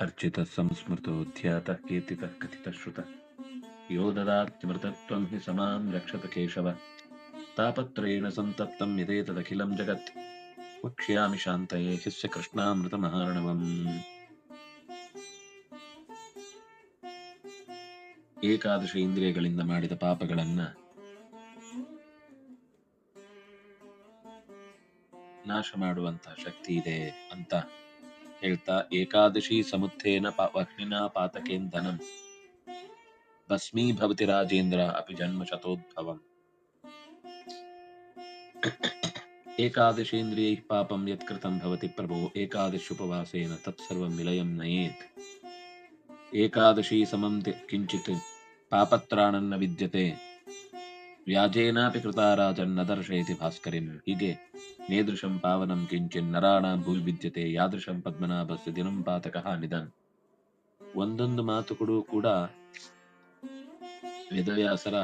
ಅರ್ಚಿತ ಸಂಸ್ಮೃತೋಧ್ಯಾತ ಕೀರ್ತಿತ ಕಥಿತ ಶ್ರುತ. ಯೋ ದದಾತ್ಯಮೃತತ್ವಂ ಹಿ ಸಮಾನ್ ರಕ್ಷತ ಕೇಶವ. ತಾಪತ್ರೇಣ ಸಂತಪ್ತಂ ಯದೇತದಖಿಲಂ ಜಗತ್. ವಕ್ಷ್ಯಾಮಿ ಶಾಂತಯೇ ಹಿಸ್ಯ ಕೃಷ್ಣಾಮೃತ ಮಹಾರಣವಂ. ಏಕಾದಶ ಇಂದ್ರಿಯಗಳಿಂದ ಮಾಡಿದ ಪಾಪಗಳನ್ನ ನಾಶ ಮಾಡುವಂತಹ ಶಕ್ತಿ ಇದೆ ಅಂತ ಹೇಳ್ತಾ ಏಕಾದಶಿ ಸಮುತ್ಥೇನ ಪಾ ವಹ್ನಿನ ಪಾತಕೇಂದನಂ ಭಸ್ಮೀಭವತಿ ರಾಜೇಂದ್ರ ಅಪಿ ಜನ್ಮ ಶತೋದ್ಭವಂ ಏಕಾದಶೇಂದ್ರಿಯೈ ಪಾಪಂ ಯತ್ಕೃತಂ ಭವತಿ ಪ್ರಭೋ ಏಕಾದಶುಪವಾಸೇನ ತತ್ಸರ್ವಂ ವಿಲಯಂ ನಯೇತ್ ಏಕಾದಶಿ ಸಮಂ ತಿ- ಕಿಂಚಿತ್ ಪಾಪತ್ರಾಣನ್ನ ವಿದ್ಯತೆ ವ್ಯಾಜೇನಾಪಿ ಕೃತಾರಾಜನ್ನ ದರ್ಶಯತಿ ಭಾಸ್ಕರಿಂ ಹೀಗೆ ನೇದೃಶಂ ಪಾವನಂ ಕಿಂಚಿನ್ ನರಾಣ ಭೂವಿ ವಿದ್ಯತೆ ಯಾದೃಶಂ ಪದ್ಮನಾಭಸ್ ದಿನಂ ಪಾತಕಃ ನಿಧನ್. ಒಂದೊಂದು ಮಾತುಗಳು ಕೂಡ ವೇದವ್ಯಾಸರ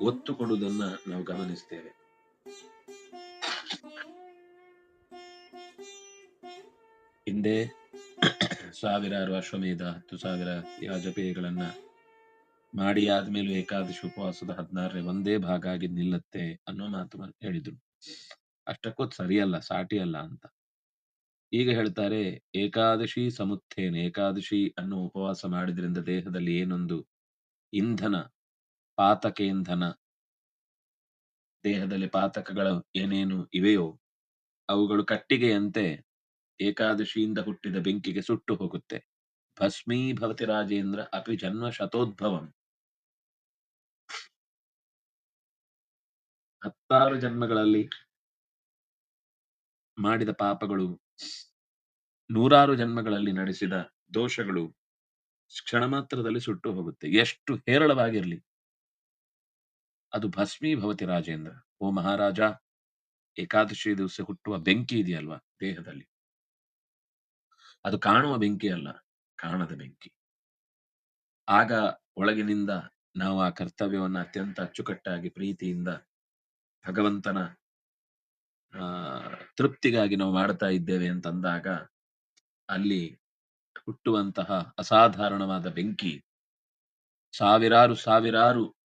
ಒತ್ತು ಕೊಡುವುದನ್ನ ನಾವು ಗಮನಿಸ್ತೇವೆ. ಹಿಂದೆ ಸಾವಿರಾರು ಅಶ್ವಮೇಧ ಹತ್ತು ಸಾವಿರ ಯಾಜಪೇಯಗಳನ್ನ ಮಾಡಿ ಆದ್ಮೇಲೆ ಏಕಾದಶಿ ಉಪವಾಸದ ಹದಿನಾರನೇ ಒಂದೇ ಭಾಗ ಆಗಿ ನಿಲ್ಲತ್ತೆ ಅನ್ನೋ ಮಾತು ಹೇಳಿದ್ರು. ಅಷ್ಟಕ್ಕೂ ಸರಿಯಲ್ಲ, ಸಾಟಿ ಅಲ್ಲ ಅಂತ. ಈಗ ಹೇಳ್ತಾರೆ, ಏಕಾದಶಿ ಸಮುತ್ಥೇನ ಏಕಾದಶಿ ಅನ್ನೋ ಉಪವಾಸ ಮಾಡಿದ್ರಿಂದ ದೇಹದಲ್ಲಿ ಏನೊಂದು ಇಂಧನ ಪಾತಕ ಇಂಧನ ದೇಹದಲ್ಲಿ ಪಾತಕಗಳು ಏನೇನು ಇವೆಯೋ ಅವುಗಳು ಕಟ್ಟಿಗೆಯಂತೆ ಏಕಾದಶಿಯಿಂದ ಹುಟ್ಟಿದ ಬೆಂಕಿಗೆ ಸುಟ್ಟು ಹೋಗುತ್ತೆ. ಭಸ್ಮೀಭವತಿ ರಾಜೇಂದ್ರ ಅಪಿ ಜನ್ಮ ಶತೋದ್ಭವಂ. ಹತ್ತಾರು ಜನ್ಮಗಳಲ್ಲಿ ಮಾಡಿದ ಪಾಪಗಳು, ನೂರಾರು ಜನ್ಮಗಳಲ್ಲಿ ನಡೆಸಿದ ದೋಷಗಳು ಕ್ಷಣ ಮಾತ್ರದಲ್ಲಿ ಸುಟ್ಟು ಹೋಗುತ್ತೆ. ಎಷ್ಟು ಹೇರಳವಾಗಿರಲಿ. ಅದು ಭಸ್ಮೀಭವತಿ ರಾಜೇಂದ್ರ. ಓ ಮಹಾರಾಜ, ಏಕಾದಶಿ ದಿವಸ ಹುಟ್ಟುವ ಬೆಂಕಿ ಇದೆಯಲ್ವಾ ದೇಹದಲ್ಲಿ? ಅದು ಕಾಣುವ ಬೆಂಕಿ ಅಲ್ಲ, ಕಾಣದ ಬೆಂಕಿ. ಆಗ ಒಳಗಿನಿಂದ ನಾವು ಆ ಕರ್ತವ್ಯವನ್ನು ಅತ್ಯಂತ ಅಚ್ಚುಕಟ್ಟಾಗಿ ಪ್ರೀತಿಯಿಂದ ಭಗವಂತನ, ಆ, ತೃಪ್ತಿಗಾಗಿ ನಾವು ಮಾಡ್ತಾ ಇದ್ದೇವೆ ಅಂತಂದಾಗ ಅಲ್ಲಿ ಹುಟ್ಟುವಂತಹ ಅಸಾಧಾರಣವಾದ ಬೆಂಕಿ, ಸಾವಿರಾರು ಸಾವಿರಾರು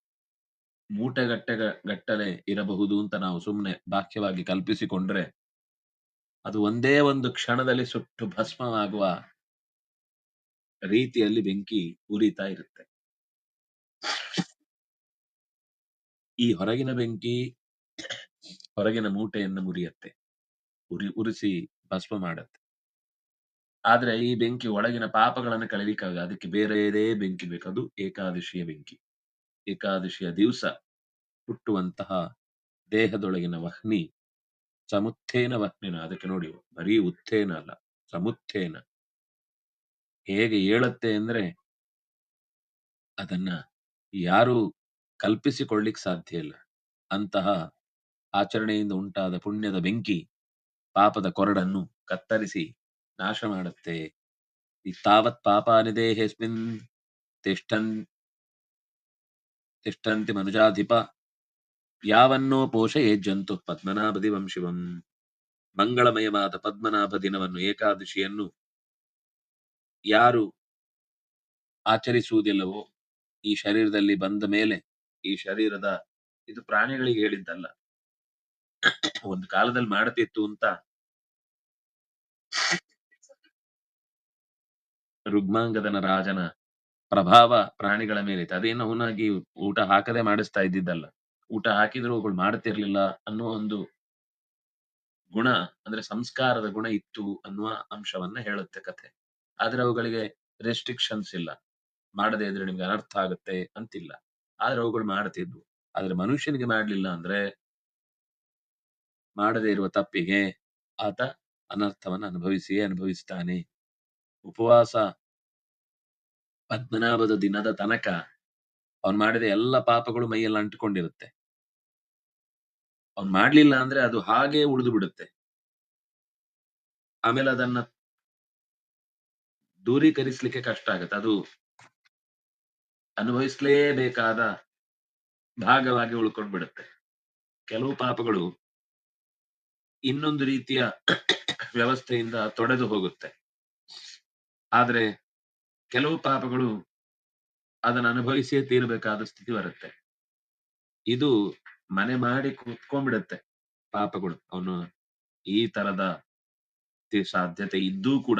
ಮೂಟೆಗಟ್ಟೆ ಗಟ್ಟಲೆ ಇರಬಹುದು ಅಂತ ನಾವು ಸುಮ್ಮನೆ ಬಾಹ್ಯವಾಗಿ ಕಲ್ಪಿಸಿಕೊಂಡ್ರೆ ಅದು ಒಂದೇ ಒಂದು ಕ್ಷಣದಲ್ಲಿ ಸುಟ್ಟು ಭಸ್ಮವಾಗುವ ರೀತಿಯಲ್ಲಿ ಬೆಂಕಿ ಉರಿತಾ ಇರುತ್ತೆ. ಈ ಹೊರಗಿನ ಬೆಂಕಿ ಹೊರಗಿನ ಮೂಟೆಯನ್ನು ಮುರಿಯತ್ತೆ. ಉರಿ, ಉರಿಸಿ ಭಸ್ಮ ಮಾಡತ್ತೆ. ಆದ್ರೆ ಈ ಬೆಂಕಿ ಒಳಗಿನ ಪಾಪಗಳನ್ನು ಕಳಲಿಕ್ಕಾಗ ಅದಕ್ಕೆ ಬೇರೆಯದೇ ಬೆಂಕಿ ಬೇಕು. ಅದು ಏಕಾದಶಿಯ ಬೆಂಕಿ. ಏಕಾದಶಿಯ ದಿವಸ ಹುಟ್ಟುವಂತಹ ದೇಹದೊಳಗಿನ ವಹ್ನಿ ಸಮುತ್ಥೇನ ವಹ್ನಿನ, ಅದಕ್ಕೆ ನೋಡಿ, ಬರೀ ಉತ್ಥೇನ ಅಲ್ಲ ಸಮುತ್ಥೇನ ಹೇಗೆ ಹೇಳತ್ತೆ ಅಂದ್ರೆ ಅದನ್ನ ಯಾರು ಕಲ್ಪಿಸಿಕೊಳ್ಳಿಕ್ ಸಾಧ್ಯ ಇಲ್ಲ. ಅಂತಹ ಆಚರಣೆಯಿಂದ ಉಂಟಾದ ಪುಣ್ಯದ ಬೆಂಕಿ, ಪಾಪದ ಕೊರಡನ್ನು ಕತ್ತರಿಸಿ ನಾಶ ಮಾಡುತ್ತೆ. ತಾವತ್ ಪಾಪಾನಿ ದೇಹೇಸ್ಮಿನ್ ತಿಷ್ಟನ್ ತಿಷ್ಟಂತಿ ಮನುಜಾಧಿಪ, ಯಾವನ್ನೋ ಪೋಷಯೇ ಜಂತು ಪದ್ಮನಾಭದಿ ವಂಶಿವಂ. ಮಂಗಳಮಯವಾದ ಪದ್ಮನಾಭ ದಿನವನ್ನು ಏಕಾದಶಿಯನ್ನು ಯಾರು ಆಚರಿಸುವುದಿಲ್ಲವೋ ಈ ಶರೀರದಲ್ಲಿ ಬಂದ ಮೇಲೆ ಈ ಶರೀರದ ಇದು ಪ್ರಾಣಿಗಳಿಗೆ ಹೇಳಿದ್ದಲ್ಲ. ಒಂದು ಕಾಲದಲ್ಲಿ ಮಾಡತಿತ್ತು ಅಂತ ರುಗ್ಮಾಂಗದನ ರಾಜನ ಪ್ರಭಾವ ಪ್ರಾಣಿಗಳ ಮೇಲಿತ್ತು ಅದೇನು ಅವನಾಗಿ ಊಟ ಹಾಕದೆ ಮಾಡಿಸ್ತಾ ಇದ್ದಿದ್ದಲ್ಲ. ಊಟ ಹಾಕಿದ್ರು ಅವುಗಳು ಮಾಡ್ತಿರ್ಲಿಲ್ಲ ಅನ್ನುವ ಒಂದು ಗುಣ, ಅಂದ್ರೆ ಸಂಸ್ಕಾರದ ಗುಣ ಇತ್ತು ಅನ್ನುವ ಅಂಶವನ್ನ ಹೇಳುತ್ತೆ ಕಥೆ. ಆದ್ರೆ ಅವುಗಳಿಗೆ ರೆಸ್ಟ್ರಿಕ್ಷನ್ಸ್ ಇಲ್ಲ. ಮಾಡದೇ ಇದ್ರೆ ನಿಮ್ಗೆ ಅನರ್ಥ ಆಗುತ್ತೆ ಅಂತಿಲ್ಲ. ಆದ್ರೆ ಅವುಗಳು ಮಾಡ್ತಿದ್ವು. ಆದ್ರೆ ಮನುಷ್ಯನಿಗೆ ಮಾಡ್ಲಿಲ್ಲ ಅಂದ್ರೆ ಮಾಡದೇ ಇರುವ ತಪ್ಪಿಗೆ ಆತ ಅನರ್ಥವನ್ನು ಅನುಭವಿಸಿಯೇ ಅನುಭವಿಸ್ತಾನೆ. ಉಪವಾಸ ಪದ್ಮನಾಭದ ದಿನದ ತನಕ ಅವನು ಮಾಡಿದ ಎಲ್ಲ ಪಾಪಗಳು ಮೈಯಲ್ಲಿ ಅಂಟಿಕೊಂಡಿರುತ್ತೆ. ಅವ್ನ್ ಮಾಡ್ಲಿಲ್ಲ ಅಂದ್ರೆ ಅದು ಹಾಗೆ ಉಳಿದು ಬಿಡುತ್ತೆ. ಆಮೇಲೆ ಅದನ್ನ ದೂರೀಕರಿಸ್ಲಿಕ್ಕೆ ಕಷ್ಟ ಆಗುತ್ತೆ. ಅದು ಅನುಭವಿಸ್ಲೇಬೇಕಾದ ಭಾಗವಾಗಿ ಉಳ್ಕೊಂಡ್ಬಿಡುತ್ತೆ. ಕೆಲವು ಪಾಪಗಳು ಇನ್ನೊಂದು ರೀತಿಯ ವ್ಯವಸ್ಥೆಯಿಂದ ತೊಡೆದು ಹೋಗುತ್ತೆ. ಆದ್ರೆ ಕೆಲವು ಪಾಪಗಳು ಅದನ್ನು ಅನುಭವಿಸಿಯೇ ತೀರಬೇಕಾದ ಸ್ಥಿತಿ ಬರುತ್ತೆ. ಇದು ಮನೆ ಮಾಡಿ ಕೂತ್ಕೊಂಡ್ಬಿಡುತ್ತೆ ಪಾಪಗಳು. ಅವನು ಈ ತರದ ಸಾಧ್ಯತೆ ಇದ್ದೂ ಕೂಡ.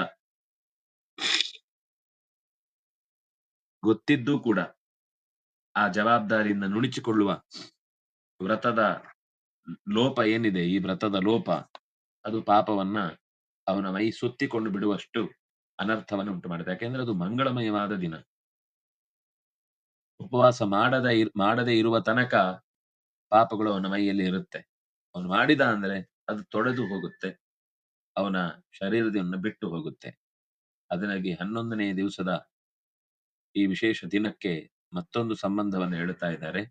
ಗೊತ್ತಿದ್ದೂ ಕೂಡ ಆ ಜವಾಬ್ದಾರಿಯಿಂದ ನುಣುಚಿಕೊಳ್ಳುವ ವ್ರತದ ಲೋಪ ಏನಿದೆ ಈ ವ್ರತದ ಲೋಪ? ಅದು ಪಾಪವನ್ನ ಅವನ ಮೈ ಸುತ್ತಿಕೊಂಡು ಬಿಡುವಷ್ಟು ಅನರ್ಥವನ್ನು ಉಂಟು ಮಾಡುತ್ತೆ. ಯಾಕೆಂದ್ರೆ ಅದು ಮಂಗಳಮಯವಾದ ದಿನ. ಉಪವಾಸ ಮಾಡದ ಮಾಡದೇ ಇರುವ ತನಕ ಪಾಪಗಳು ಅವನ ಮೈಯಲ್ಲಿ ಇರುತ್ತೆ. ಅವನು ಮಾಡಿದ ಅಂದ್ರೆ ಅದು ತೊಡೆದು ಹೋಗುತ್ತೆ. ಅವನ ಶರೀರದಿಂದ ಬಿಟ್ಟು ಹೋಗುತ್ತೆ. ಅದನಾಗಿ ಹನ್ನೊಂದನೇ ದಿವಸದ ಈ ವಿಶೇಷ ದಿನಕ್ಕೆ ಮತ್ತೊಂದು ಸಂಬಂಧವನ್ನು ಹೇಳುತ್ತಾ ಇದ್ದಾರೆ.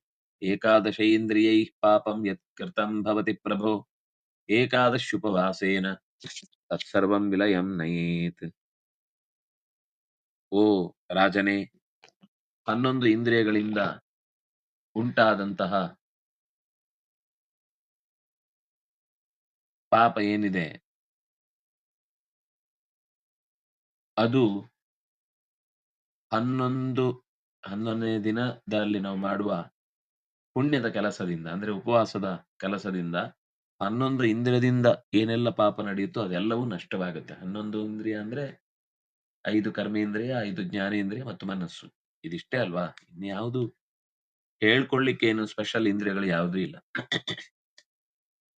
ಏಕಾದಶ ಇಂದ್ರಿಯೈ ಪಾಪಂ ಯತ್ಕೃತಂ ಭವತಿ ಪ್ರಭೋ ಏಕಾದಶ್ಯುಪವಾಸೇನ ತತ್ಸರ್ವಂ ವಿಲಯಂ ನಯೇತ್ ಓ ರಾಜನೇ ಹನ್ನೊಂದು ಇಂದ್ರಿಯಗಳಿಂದ ಉಂಟಾದಂತಹ ಪಾಪ ಏನಿದೆ? ಅದು ಹನ್ನೊಂದು, ಹನ್ನೊಂದನೇ ದಿನದಲ್ಲಿ ನಾವು ಮಾಡುವ ಪುಣ್ಯದ ಕೆಲಸದಿಂದ, ಅಂದ್ರೆ ಉಪವಾಸದ ಕೆಲಸದಿಂದ ಹನ್ನೊಂದು ಇಂದ್ರಿಯದಿಂದ ಏನೆಲ್ಲ ಪಾಪ ನಡೆಯುತ್ತೋ ಅದೆಲ್ಲವೂ ನಷ್ಟವಾಗುತ್ತೆ. ಹನ್ನೊಂದು ಇಂದ್ರಿಯ ಅಂದ್ರೆ ಐದು ಕರ್ಮೇಂದ್ರಿಯ, ಐದು ಜ್ಞಾನೇಂದ್ರಿಯ ಮತ್ತು ಮನಸ್ಸು. ಇದಿಷ್ಟೇ ಅಲ್ವಾ? ಇನ್ಯಾವುದು ಹೇಳ್ಕೊಳ್ಳಿಕ್ಕೆ ಏನು ಸ್ಪೆಷಲ್ ಇಂದ್ರಿಯಗಳು ಯಾವುದೂ ಇಲ್ಲ.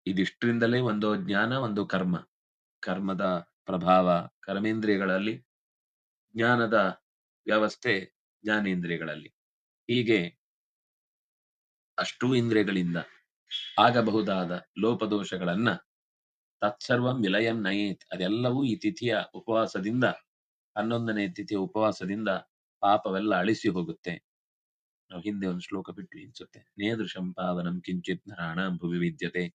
ಇದಿಷ್ಟರಿಂದಲೇ ಒಂದು ಜ್ಞಾನ, ಒಂದು ಕರ್ಮ. ಕರ್ಮದ ಪ್ರಭಾವ, ಕರ್ಮೇಂದ್ರಿಯಗಳಲ್ಲಿ ಜ್ಞಾನದ ವ್ಯವಸ್ಥೆ ಜ್ಞಾನೇಂದ್ರಿಯಗಳಲ್ಲಿ. ಹೀಗೆ ಅಷ್ಟೂ ಇಂದ್ರಿಯಗಳಿಂದ ಆಗಬಹುದಾದ ಲೋಪದೋಷಗಳನ್ನ ತತ್ಸರ್ವಂ ವಿಲಯಂ ನಯೇತ್. ಅದೆಲ್ಲವೂ ಈ ತಿಥಿಯ ಉಪವಾಸದಿಂದ, ಹನ್ನೊಂದನೇ ತಿಥಿಯ ಉಪವಾಸದಿಂದ ಪಾಪವೆಲ್ಲ ಅಳಿಸಿ ಹೋಗುತ್ತೆ. ನಾವು ಹಿಂದೆ ಒಂದು ಶ್ಲೋಕ ಬಿಟ್ಟು ನೇದೃಶಂ ಪಾವನಂ ಕಿಂಚಿತ್ ನರಾಣ ಭುವಿ ವಿದ್ಯತೆ.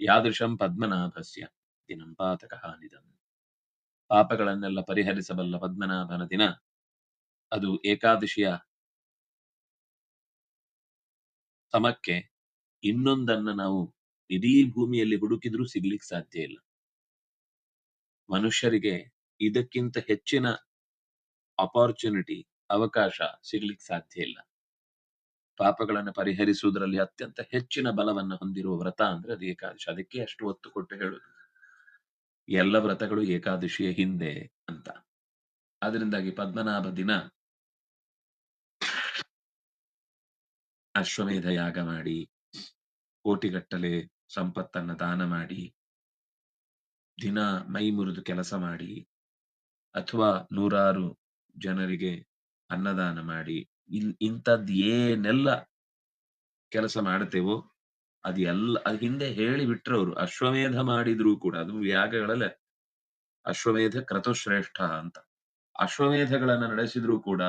ಯಾದೃಶಂ ಪದ್ಮನಾಭಸ್ಯ ದಿನಂ ಪಾತಕ ಪಾಪಗಳನ್ನೆಲ್ಲ ಪರಿಹರಿಸಬಲ್ಲ ಪದ್ಮನಾಭನ ದಿನ ಅದು ಏಕಾದಶಿಯ ಸಮಕ್ಕೆ ಇನ್ನೊಂದನ್ನ ನಾವು ಇಡೀ ಭೂಮಿಯಲ್ಲಿ ಹುಡುಕಿದ್ರೂ ಸಿಗ್ಲಿಕ್ಕೆ ಸಾಧ್ಯ ಇಲ್ಲ. ಮನುಷ್ಯರಿಗೆ ಇದಕ್ಕಿಂತ ಹೆಚ್ಚಿನ ಅಪಾರ್ಚುನಿಟಿ ಅವಕಾಶ ಸಿಗ್ಲಿಕ್ಕೆ ಸಾಧ್ಯ ಇಲ್ಲ. ಪಾಪಗಳನ್ನು ಪರಿಹರಿಸುವುದರಲ್ಲಿ ಅತ್ಯಂತ ಹೆಚ್ಚಿನ ಬಲವನ್ನು ಹೊಂದಿರುವ ವ್ರತ ಅಂದ್ರೆ ಅದು ಏಕಾದಶಿ. ಅದಕ್ಕೆ ಅಷ್ಟು ಒತ್ತು ಕೊಟ್ಟು ಹೇಳುದು. ಎಲ್ಲ ವ್ರತಗಳು ಏಕಾದಶಿಯ ಹಿಂದೆ ಅಂತ. ಆದ್ರಿಂದಾಗಿ ಪದ್ಮನಾಭ ದಿನ ಅಶ್ವಮೇಧ ಯಾಗ ಮಾಡಿ, ಕೋಟಿಗಟ್ಟಲೆ ಸಂಪತ್ತನ್ನ ದಾನ ಮಾಡಿ, ದಿನ ಮೈ ಮುರಿದು ಕೆಲಸ ಮಾಡಿ, ಅಥವಾ ನೂರಾರು ಜನರಿಗೆ ಅನ್ನದಾನ ಮಾಡಿ, ಇನ್ ಇಂಥದ್ದು ಏನೆಲ್ಲ ಕೆಲಸ ಮಾಡ್ತೇವೋ ಅದು ಎಲ್ಲ, ಅದ್ ಹಿಂದೆ ಹೇಳಿ ಬಿಟ್ರು ಅವರು ಅಶ್ವಮೇಧ ಮಾಡಿದ್ರು ಕೂಡ, ಅದು ಯಾಗಗಳಲ್ಲ ಅಶ್ವಮೇಧ ಕ್ರತುಶ್ರೇಷ್ಠ ಅಂತ. ಅಶ್ವಮೇಧಗಳನ್ನ ನಡೆಸಿದ್ರು ಕೂಡ,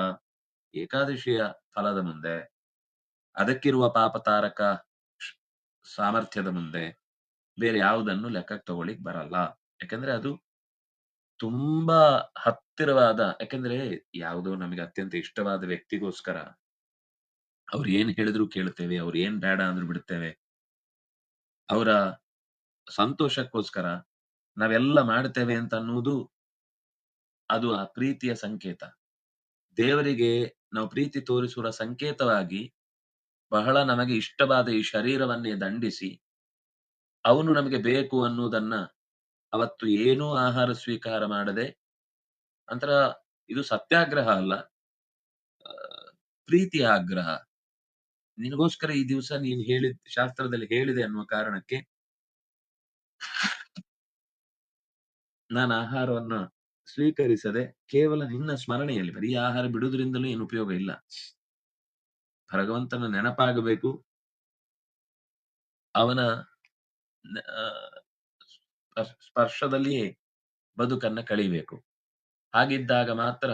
ಏಕಾದಶಿಯ ಫಲದ ಮುಂದೆ ಅದಕ್ಕಿರುವ ಪಾಪತಾರಕ ಸಾಮರ್ಥ್ಯದ ಮುಂದೆ ಬೇರೆ ಯಾವುದನ್ನು ಲೆಕ್ಕಕ್ಕೆ ತಗೊಳ್ಳಿಕ್ ಬರಲ್ಲ. ಯಾಕಂದ್ರೆ ಅದು ತುಂಬಾ ಹತ್ತಿರವಾದ, ಯಾಕಂದ್ರೆ ಯಾವುದೋ ನಮಗೆ ಅತ್ಯಂತ ಇಷ್ಟವಾದ ವ್ಯಕ್ತಿಗೋಸ್ಕರ ಅವ್ರು ಏನ್ ಹೇಳಿದ್ರು ಕೇಳ್ತೇವೆ, ಅವ್ರು ಏನ್ ಬೇಡ ಅಂದ್ರು ಬಿಡ್ತೇವೆ. ಅವರ ಸಂತೋಷಕ್ಕೋಸ್ಕರ ನಾವೆಲ್ಲ ಮಾಡ್ತೇವೆ ಅಂತ ಅನ್ನುವುದು ಅದು ಆ ಪ್ರೀತಿಯ ಸಂಕೇತ. ದೇವರಿಗೆ ನಾವು ಪ್ರೀತಿ ತೋರಿಸುವ ಸಂಕೇತವಾಗಿ ಬಹಳ ನಮಗೆ ಇಷ್ಟವಾದ ಈ ಶರೀರವನ್ನೇ ದಂಡಿಸಿ, ಅವನು ನಮಗೆ ಬೇಕು ಅನ್ನುವುದನ್ನ ಅವತ್ತು ಏನೂ ಆಹಾರ ಸ್ವೀಕಾರ ಮಾಡದೆ, ನಂತರ ಇದು ಸತ್ಯಾಗ್ರಹ ಅಲ್ಲ ಪ್ರೀತಿ ಆಗ್ರಹ. ನಿನಗೋಸ್ಕರ ಈ ದಿವಸ ನೀನು ಹೇಳಿದ, ಶಾಸ್ತ್ರದಲ್ಲಿ ಹೇಳಿದೆ ಅನ್ನುವ ಕಾರಣಕ್ಕೆ ನಾನು ಆಹಾರವನ್ನು ಸ್ವೀಕರಿಸದೆ ಕೇವಲ ನಿನ್ನ ಸ್ಮರಣೆಯಲ್ಲಿ ಬರೀ ಆಹಾರ ಬಿಡುವುದರಿಂದಲೂ ಏನು ಉಪಯೋಗ ಇಲ್ಲ. ಭಗವಂತನ ನೆನಪಾಗಬೇಕು. ಅವನ ಸ್ಪರ್ಶದಲ್ಲಿಯೇ ಬದುಕನ್ನ ಕಳಿಬೇಕು. ಹಾಗಿದ್ದಾಗ ಮಾತ್ರ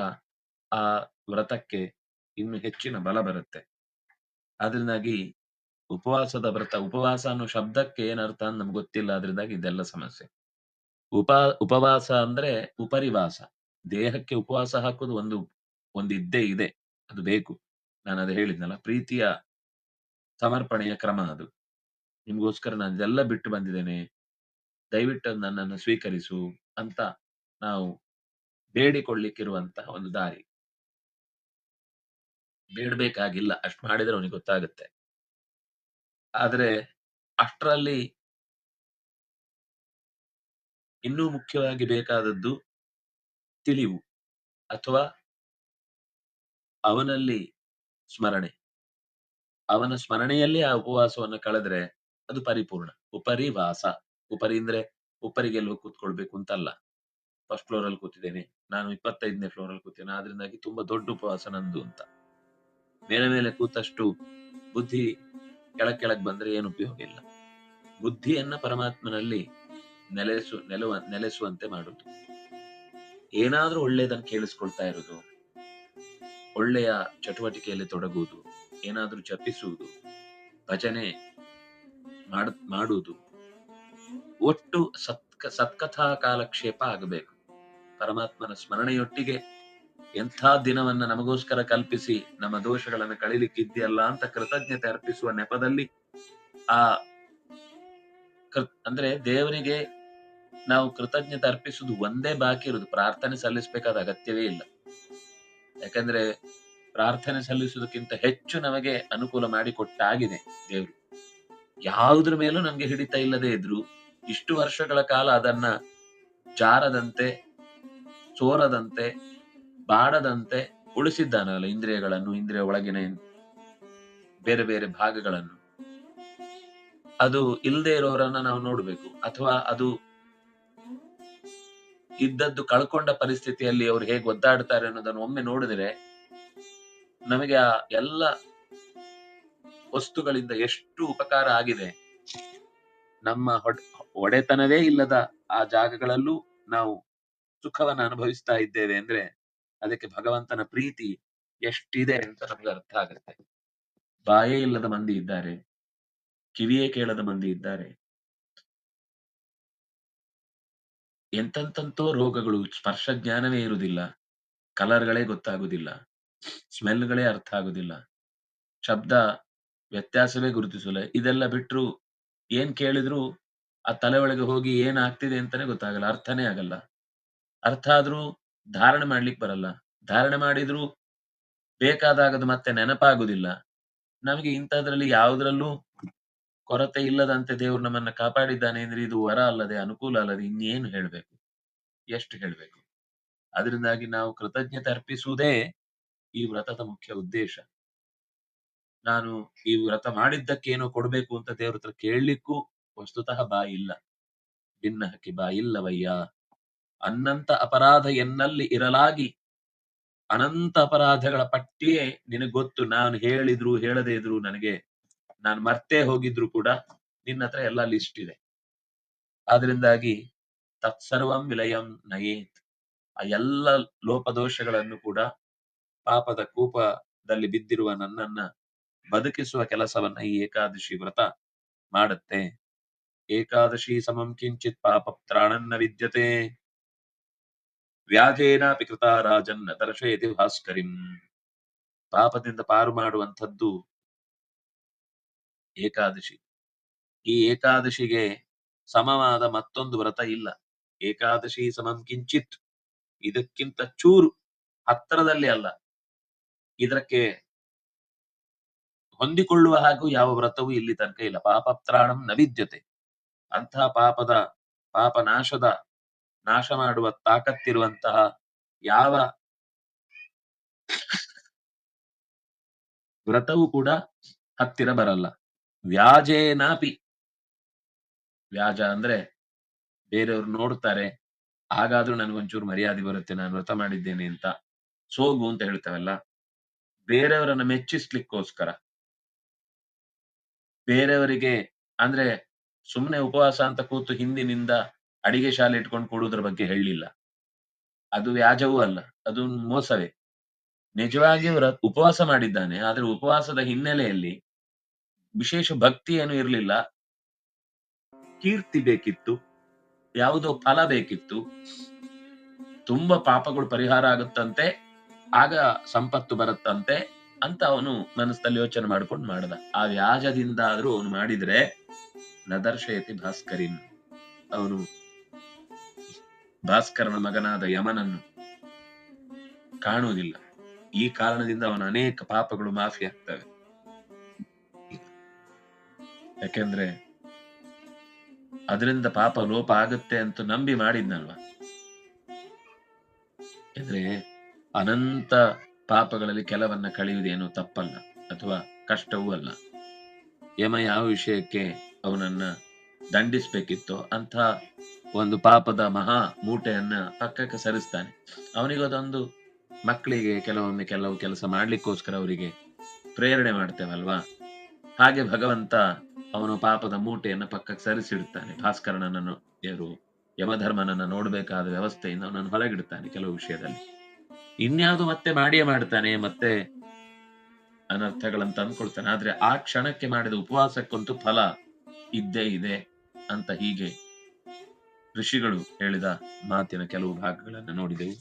ಆ ವ್ರತಕ್ಕೆ ಇನ್ನು ಹೆಚ್ಚಿನ ಬಲ ಬರುತ್ತೆ. ಅದರಿಂದಾಗಿ ಉಪವಾಸದ ವ್ರತ, ಉಪವಾಸ ಅನ್ನೋ ಶಬ್ದಕ್ಕೆ ಏನರ್ಥ ಅಂತ ನಮ್ಗೆ ಗೊತ್ತಿಲ್ಲ. ಅದರಿಂದಾಗಿ ಇದೆಲ್ಲ ಸಮಸ್ಯೆ. ಉಪ, ಉಪವಾಸ ಅಂದ್ರೆ ಉಪರಿವಾಸ. ದೇಹಕ್ಕೆ ಉಪವಾಸ ಹಾಕೋದು ಒಂದು ಒಂದು ಇದ್ದೇ ಇದೆ. ಅದು ಬೇಕು. ನಾನು ಅದು ಹೇಳಿದ್ನಲ್ಲ, ಪ್ರೀತಿಯ ಸಮರ್ಪಣೆಯ ಕ್ರಮ ಅದು. ನಿಮಗೋಸ್ಕರ ನಾನು ಇದೆಲ್ಲ ಬಿಟ್ಟು ಬಂದಿದ್ದೇನೆ. ದಯವಿಟ್ಟು ನನ್ನನ್ನು ಸ್ವೀಕರಿಸು ಅಂತ ನಾವು ಬೇಡಿಕೊಳ್ಳಿಕ್ಕಿರುವಂತಹ ಒಂದು ದಾರಿ. ಬೇಡಬೇಕಾಗಿಲ್ಲ, ಅಷ್ಟು ಮಾಡಿದ್ರೆ ಅವನಿಗೆ ಗೊತ್ತಾಗುತ್ತೆ. ಆದರೆ ಅಷ್ಟರಲ್ಲಿ ಇನ್ನೂ ಮುಖ್ಯವಾಗಿ ಬೇಕಾದದ್ದು ತಿಳಿವು. ಅಥವಾ ಅವನಲ್ಲಿ ಸ್ಮರಣೆ. ಅವನ ಸ್ಮರಣೆಯಲ್ಲಿ ಆ ಉಪವಾಸವನ್ನು ಕಳೆದ್ರೆ ಅದು ಪರಿಪೂರ್ಣ. ಉಪರಿವಾಸ. ಉಪರಿ ಅಂದ್ರೆ ಉಪರಿಗೆ ಎಲ್ಲೋ ಕೂತ್ಕೊಳ್ಬೇಕು ಅಂತಲ್ಲ. ಫಸ್ಟ್ ಫ್ಲೋರ್ ಅಲ್ಲಿ ಕೂತಿದ್ದೇನೆ. ನಾನು ಇಪ್ಪತ್ತೈದನೇ ಫ್ಲೋರ್ ಅಲ್ಲಿ ಕೂತೇನೆ ಆದ್ರಿಂದಾಗಿ ತುಂಬಾ ದೊಡ್ಡ ಉಪವಾಸ ನಂದು ಅಂತ. ಮೇಲೆ ಮೇಲೆ ಕೂತಷ್ಟು ಬುದ್ಧಿ ಕೆಳಗ್ ಕೆಳಗ್ ಬಂದ್ರೆ ಏನು ಉಪಯೋಗ ಇಲ್ಲ. ಬುದ್ಧಿಯನ್ನ ಪರಮಾತ್ಮನಲ್ಲಿ ನೆಲೆಸು, ನೆಲುವ, ನೆಲೆಸುವಂತೆ ಮಾಡುದು. ಏನಾದ್ರೂ ಒಳ್ಳೇದನ್ನ ಕೇಳಿಸ್ಕೊಳ್ತಾ ಇರೋದು. ಒಳ್ಳೆಯ ಚಟುವಟಿಕೆಯಲ್ಲಿ ತೊಡಗುವುದು, ಏನಾದರೂ ಜಪಿಸುವುದು ಭಜನೆ ಮಾಡ, ಮಾಡುವುದು, ಒಟ್ಟು ಸತ್ಕ, ಸತ್ಕಥಾ ಕಾಲಕ್ಷೇಪ ಆಗಬೇಕು. ಪರಮಾತ್ಮನ ಸ್ಮರಣೆಯೊಟ್ಟಿಗೆ ಎಂಥ ದಿನವನ್ನ ನಮಗೋಸ್ಕರ ಕಲ್ಪಿಸಿ ನಮ್ಮ ದೋಷಗಳನ್ನು ಕಳಿಲಿಕ್ಕಿದ್ಯಲ್ಲ ಅಂತ ಕೃತಜ್ಞತೆ ಅರ್ಪಿಸುವ ನೆಪದಲ್ಲಿ ಆ ಅಂದ್ರೆ ದೇವರಿಗೆ ನಾವು ಕೃತಜ್ಞತೆ ಅರ್ಪಿಸುವುದು ಒಂದೇ ಬಾಕಿ ಇರುವುದು. ಪ್ರಾರ್ಥನೆ ಸಲ್ಲಿಸಬೇಕಾದ ಅಗತ್ಯವೇ ಇಲ್ಲ. ಯಾಕಂದ್ರೆ ಪ್ರಾರ್ಥನೆ ಸಲ್ಲಿಸುವುದಕ್ಕಿಂತ ಹೆಚ್ಚು ನಮಗೆ ಅನುಕೂಲ ಮಾಡಿ ಕೊಟ್ಟಾಗಿದೆ ದೇವರು. ಯಾವುದ್ರ ಮೇಲೂ ನಮ್ಗೆ ಹಿಡಿತ ಇಲ್ಲದೆ ಇದ್ರು ಇಷ್ಟು ವರ್ಷಗಳ ಕಾಲ ಅದನ್ನ ಜಾರದಂತೆ, ಸೋರದಂತೆ, ಬಾಡದಂತೆ ಉಳಿಸಿದ್ದಾನಲ್ಲ ಇಂದ್ರಿಯಗಳನ್ನು, ಇಂದ್ರಿಯ ಒಳಗಿನ ಬೇರೆ ಬೇರೆ ಭಾಗಗಳನ್ನು. ಅದು ಇಲ್ಲದೆ ಇರೋರನ್ನ ನಾವು ನೋಡ್ಬೇಕು. ಅಥವಾ ಅದು ಇದ್ದದ್ದು ಕಳ್ಕೊಂಡ ಪರಿಸ್ಥಿತಿಯಲ್ಲಿ ಅವ್ರು ಹೇಗೆ ಒದ್ದಾಡ್ತಾರೆ ಅನ್ನೋದನ್ನು ಒಮ್ಮೆ ನೋಡಿದ್ರೆ ನಮಗೆ ಆ ಎಲ್ಲ ವಸ್ತುಗಳಿಂದ ಎಷ್ಟು ಉಪಕಾರ ಆಗಿದೆ. ನಮ್ಮ ಒಡೆತನವೇ ಇಲ್ಲದ ಆ ಜಾಗಗಳಲ್ಲೂ ನಾವು ಸುಖವನ್ನು ಅನುಭವಿಸ್ತಾ ಇದ್ದೇವೆ ಅಂದ್ರೆ ಅದಕ್ಕೆ ಭಗವಂತನ ಪ್ರೀತಿ ಎಷ್ಟಿದೆ ಅಂತ ನಮ್ಗೆ ಅರ್ಥ ಆಗುತ್ತೆ. ಬಾಯೇ ಇಲ್ಲದ ಮಂದಿ ಇದ್ದಾರೆ. ಕಿವಿಯೇ ಕೇಳದ ಮಂದಿ ಇದ್ದಾರೆ. ಎಂತೆಂತಂತೋ ರೋಗಗಳು ಸ್ಪರ್ಶ ಜ್ಞಾನವೇ ಇರುವುದಿಲ್ಲ. ಕಲರ್ಗಳೇ ಗೊತ್ತಾಗುವುದಿಲ್ಲ. ಸ್ಮೆಲ್ಗಳೇ ಅರ್ಥ ಆಗುದಿಲ್ಲ ಶಬ್ದ ವ್ಯತ್ಯಾಸವೇ ಗುರುತಿಸಲ್ಲ ಇದೆಲ್ಲ ಬಿಟ್ರು ಏನ್ ಕೇಳಿದ್ರು ಆ ತಲೆ ಒಳಗೆ ಹೋಗಿ ಏನ್ ಆಗ್ತಿದೆ ಅಂತಾನೆ ಗೊತ್ತಾಗಲ್ಲ. ಅರ್ಥನೇ ಆಗಲ್ಲ. ಅರ್ಥ ಆದ್ರೂ ಧಾರಣೆ ಮಾಡ್ಲಿಕ್ಕೆ ಬರಲ್ಲ. ಧಾರಣೆ ಮಾಡಿದ್ರು ಬೇಕಾದಾಗದು ಮತ್ತೆ ನೆನಪಾಗುದಿಲ್ಲ ನಮಗೆ ಇಂಥದ್ರಲ್ಲಿ ಯಾವುದ್ರಲ್ಲೂ ಕೊರತೆ ಇಲ್ಲದಂತೆ ದೇವರು ನಮ್ಮನ್ನ ಕಾಪಾಡಿದ್ದಾನೆ ಅಂದ್ರೆ ಇದು ವರ ಅಲ್ಲದೆ ಅನುಕೂಲ ಅಲ್ಲದೆ ಇನ್ನೇನು ಹೇಳ್ಬೇಕು? ಎಷ್ಟು ಹೇಳ್ಬೇಕು? ಅದರಿಂದಾಗಿ ನಾವು ಕೃತಜ್ಞತೆ ಅರ್ಪಿಸುವುದೇ ಈ ವ್ರತದ ಮುಖ್ಯ ಉದ್ದೇಶ. ನಾನು ಈ ವ್ರತ ಮಾಡಿದ್ದಕ್ಕೇನೋ ಕೊಡ್ಬೇಕು ಅಂತ ದೇವ್ರ ಹತ್ರ ಕೇಳಲಿಕ್ಕೂ ವಸ್ತುತಃ ಬಾಯಿಲ್ಲ ಭಿನ್ನ ಹಕ್ಕಿ ಬಾಯಿಲ್ಲವಯ್ಯ ಅನ್ನಂತ ಅಪರಾಧ ಎನ್ನಲ್ಲಿ ಇರಲಾಗಿ ಅನಂತ ಅಪರಾಧಗಳ ಪಟ್ಟಿಯೇ ನಿನಗೆ ಗೊತ್ತು. ನಾನು ಹೇಳಿದ್ರು ಹೇಳದೇ ಇದ್ರು ನನಗೆ ನಾನು ಮರ್ತೇ ಹೋಗಿದ್ರು ಕೂಡ ನಿನ್ನ ಹತ್ರ ಎಲ್ಲ ಲಿಸ್ಟ್ ಇದೆ. ಆದ್ರಿಂದಾಗಿ ತತ್ಸರ್ವಂ ವಿಲಯಂ ನಯೇತ್. ಆ ಎಲ್ಲ ಲೋಪದೋಷಗಳನ್ನು ಕೂಡ ಪಾಪದ ಕೂಪದಲ್ಲಿ ಬಿದ್ದಿರುವ ನನ್ನನ್ನ ಬದುಕಿಸುವ ಕೆಲಸವನ್ನ ಈ ಏಕಾದಶಿ ವ್ರತ ಮಾಡುತ್ತೆ. ಏಕಾದಶಿ ಸಮಂ ಕಿಂಚಿತ್ ಪಾಪ ತ್ರಾಣನ್ನ ವಿದ್ಯತೆ. ವ್ಯಾಜೇನಾಪಿ ಕೃತ ರಾಜನ್ನ ದರ್ಶಯತಿ ಭಾಸ್ಕರಿಂ. ಪಾಪದಿಂದ ಪಾರು ಮಾಡುವಂಥದ್ದು ಏಕಾದಶಿ. ಈ ಏಕಾದಶಿಗೆ ಸಮವಾದ ಮತ್ತೊಂದು ವ್ರತ ಇಲ್ಲ. ಏಕಾದಶಿ ಸಮಂ ಕಿಂಚಿತ್. ಇದಕ್ಕಿಂತ ಚೂರು ಹತ್ತಿರದಲ್ಲಿ ಅಲ್ಲ. ಇದಕ್ಕೆ ಹೊಂದಿಕೊಳ್ಳುವ ಹಾಗೂ ಯಾವ ವ್ರತವೂ ಇಲ್ಲಿ ತನಕ ಇಲ್ಲ. ಪಾಪತ್ರಾಣಂ ನವಿದ್ಯತೆ ವಿದ್ಯತೆ. ಅಂತಹ ಪಾಪದ ಪಾಪ ನಾಶದ ನಾಶ ಮಾಡುವ ತಾಕತ್ತಿರುವಂತಹ ಯಾವ ವ್ರತವೂ ಕೂಡ ಹತ್ತಿರ ಬರಲ್ಲ. ವ್ಯಾಜೇನಾಪಿ. ವ್ಯಾಜ ಅಂದ್ರೆ ಬೇರೆಯವ್ರು ನೋಡ್ತಾರೆ, ಹಾಗಾದ್ರೂ ನನಗೊಂಚೂರು ಮರ್ಯಾದೆ ಬರುತ್ತೆ, ನಾನು ವ್ರತ ಮಾಡಿದ್ದೇನೆ ಅಂತ ಸೋಗು ಅಂತ ಹೇಳ್ತಾವಲ್ಲ ಬೇರೆಯವರನ್ನ ಮೆಚ್ಚಿಸ್ಲಿಕ್ಕೋಸ್ಕರ. ಬೇರೆಯವರಿಗೆ ಅಂದ್ರೆ ಸುಮ್ಮನೆ ಉಪವಾಸ ಅಂತ ಕೂತು ಹಿಂದಿನಿಂದ ಅಡಿಗೆ ಶಾಲೆ ಇಟ್ಕೊಂಡು ಕೊಡುವುದ್ರ ಬಗ್ಗೆ ಹೇಳಲಿಲ್ಲ ಅದು ವ್ಯಾಜವೂ ಅಲ್ಲ, ಅದು ಮೋಸವೇ. ನಿಜವಾಗಿಯೂ ವ್ರ- ಉಪವಾಸ ಮಾಡಿದ್ದಾನೆ, ಆದ್ರೆ ಉಪವಾಸದ ಹಿನ್ನೆಲೆಯಲ್ಲಿ ವಿಶೇಷ ಭಕ್ತಿ ಏನು ಇರಲಿಲ್ಲ. ಕೀರ್ತಿ ಬೇಕಿತ್ತು, ಯಾವುದೋ ಫಲ ಬೇಕಿತ್ತು. ತುಂಬಾ ಪಾಪಗಳು ಪರಿಹಾರ ಆಗುತ್ತಂತೆ, ಆಗ ಸಂಪತ್ತು ಬರುತ್ತಂತೆ ಅಂತ ಅವನು ಮನಸ್ಸಲ್ಲಿ ಯೋಚನೆ ಮಾಡ್ಕೊಂಡು ಮಾಡ್ದ. ಆ ವ್ಯಾಜದಿಂದ ಆದ್ರೂ ಅವನು ಮಾಡಿದ್ರೆ, ನದರ್ಶಯತಿ ಭಾಸ್ಕರಿನ್ ಅವನು ಭಾಸ್ಕರನ ಮಗನಾದ ಯಮನನ್ನು ಕಾಣುವುದಿಲ್ಲ. ಈ ಕಾರಣದಿಂದ ಅವನ ಅನೇಕ ಪಾಪಗಳು ಮಾಫಿ ಆಗ್ತವೆ ಯಾಕೆಂದ್ರೆ ಅದರಿಂದ ಪಾಪ ಲೋಪ ಆಗುತ್ತೆ ಅಂತ ನಂಬಿ ಮಾಡಿದ್ನಲ್ವ? ಅಂದ್ರೆ ಅನಂತ ಪಾಪಗಳಲ್ಲಿ ಕೆಲವನ್ನ ಕಳೆಯುವುದೇನು ತಪ್ಪಲ್ಲ, ಅಥವಾ ಕಷ್ಟವೂ ಅಲ್ಲ. ಯಮ ಯಾವ ವಿಷಯಕ್ಕೆ ಅವನನ್ನ ದಂಡಿಸ್ಬೇಕಿತ್ತೋ ಅಂತ ಒಂದು ಪಾಪದ ಮಹಾ ಮೂಟೆಯನ್ನ ಪಕ್ಕಕ್ಕೆ ಸರಿಸ್ತಾನೆ. ಅವನಿಗೆ ಅದೊಂದು ಮಕ್ಕಳಿಗೆ ಕೆಲವೊಮ್ಮೆ ಕೆಲವು ಕೆಲಸ ಮಾಡ್ಲಿಕ್ಕೋಸ್ಕರ ಅವರಿಗೆ ಪ್ರೇರಣೆ ಮಾಡ್ತೇವಲ್ವಾ? ಹಾಗೆ ಭಗವಂತ ಅವನು ಪಾಪದ ಮೂಟೆಯನ್ನು ಪಕ್ಕಕ್ಕೆ ಸರಿಸಿಡ್ತಾನೆ ಭಾಸ್ಕರನನ್ನು ದೇವರು ಯಮಧರ್ಮನನ್ನು ನೋಡಬೇಕಾದ ವ್ಯವಸ್ಥೆಯಿಂದ ಅವನನ್ನು ಹೊರಗಿಡ್ತಾನೆ ಕೆಲವು ವಿಷಯದಲ್ಲಿ. ಇನ್ಯಾವುದು ಮತ್ತೆ ಮಾಡಿಯೇ ಮಾಡ್ತಾನೆ, ಮತ್ತೆ ಅನರ್ಥಗಳನ್ನು ಅಂದ್ಕೊಳ್ತಾನೆ ಆದ್ರೆ ಆ ಕ್ಷಣಕ್ಕೆ ಮಾಡಿದ ಉಪವಾಸಕ್ಕಂತೂ ಫಲ ಇದ್ದೇ ಇದೆ ಅಂತ ಹೀಗೆ ಋಷಿಗಳು ಹೇಳಿದ ಮಾತಿನ ಕೆಲವು ಭಾಗಗಳನ್ನು ನೋಡಿದೆವು.